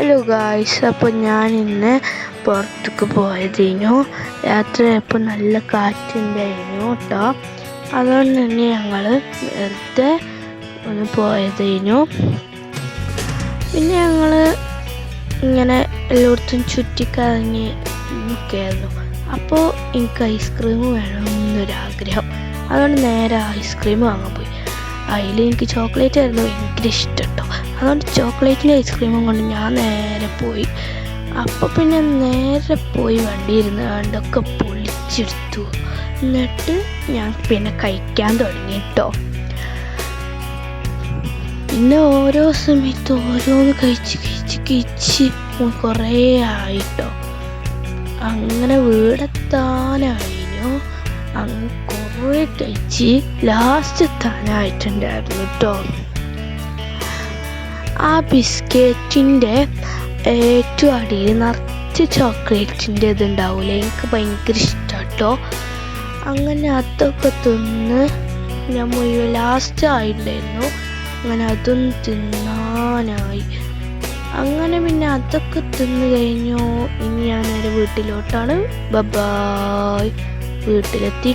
Hello guys അപ്പോൾ ഞാൻ ഇന്ന് പുറത്തേക്ക് പോയതിനു. യാത്രയപ്പോൾ നല്ല കാറ്റുണ്ടായിരുന്നു കേട്ടോ അതുകൊണ്ട് തന്നെ ഞങ്ങൾ വെറുതെ ഒന്ന് പോയതിനു. പിന്നെ ഞങ്ങൾ ഇങ്ങനെ എല്ലായിടത്തും ചുറ്റിക്കറങ്ങി നിൽക്കായിരുന്നു അപ്പോൾ എനിക്ക് ഐസ്ക്രീം വേണമെന്നൊരാഗ്രഹം. അതുകൊണ്ട് നേരെ ഐസ്ക്രീം വാങ്ങാൻ പോയി. അതിൽ എനിക്ക് ചോക്ലേറ്റ് ആയിരുന്നു ഭയങ്കര ഇഷ്ടം കേട്ടോ അതുകൊണ്ട് ചോക്ലേറ്റിന്റെ ഐസ്ക്രീമും കൊണ്ട് ഞാൻ നേരെ പോയി. അപ്പോൾ പിന്നെ നേരെ പോയി വണ്ടി ഇരുന്ന് കണ്ടൊക്കെ പൊളിച്ചെടുത്തു. എന്നിട്ട് ഞാൻ പിന്നെ കഴിക്കാൻ തുടങ്ങി കേട്ടോ പിന്നെ ഓരോ സമയത്ത് ഓരോന്ന് കഴിച്ച് കഴിച്ച് കഴിച്ച് കുറേ ആയിട്ടോ അങ്ങനെ വീടെത്താനായിരുന്നു അങ്ങ് കുറേ കഴിച്ച് ലാസ്റ്റ് എത്താനായിട്ടുണ്ടായിരുന്നു കേട്ടോ ആ ബിസ്ക്കറ്റിന്റെ ഏറ്റവും അടിയിൽ നിറച്ച് ചോക്ലേറ്റിന്റെ ഇതുണ്ടാവില്ലേ എനിക്ക് ഭയങ്കര ഇഷ്ടം കേട്ടോ അങ്ങനെ അതൊക്കെ തിന്ന് ഞാൻ മുഴുവൻ ലാസ്റ്റ് ആയിട്ടുണ്ടായിരുന്നു. അങ്ങനെ അതും തിന്നാനായി. അങ്ങനെ പിന്നെ അതൊക്കെ തിന്നു കഴിഞ്ഞു. ഇനി ഞാൻ നേരെ വീട്ടിലോട്ടാണ്. ബബായ് വീട്ടിലെത്തി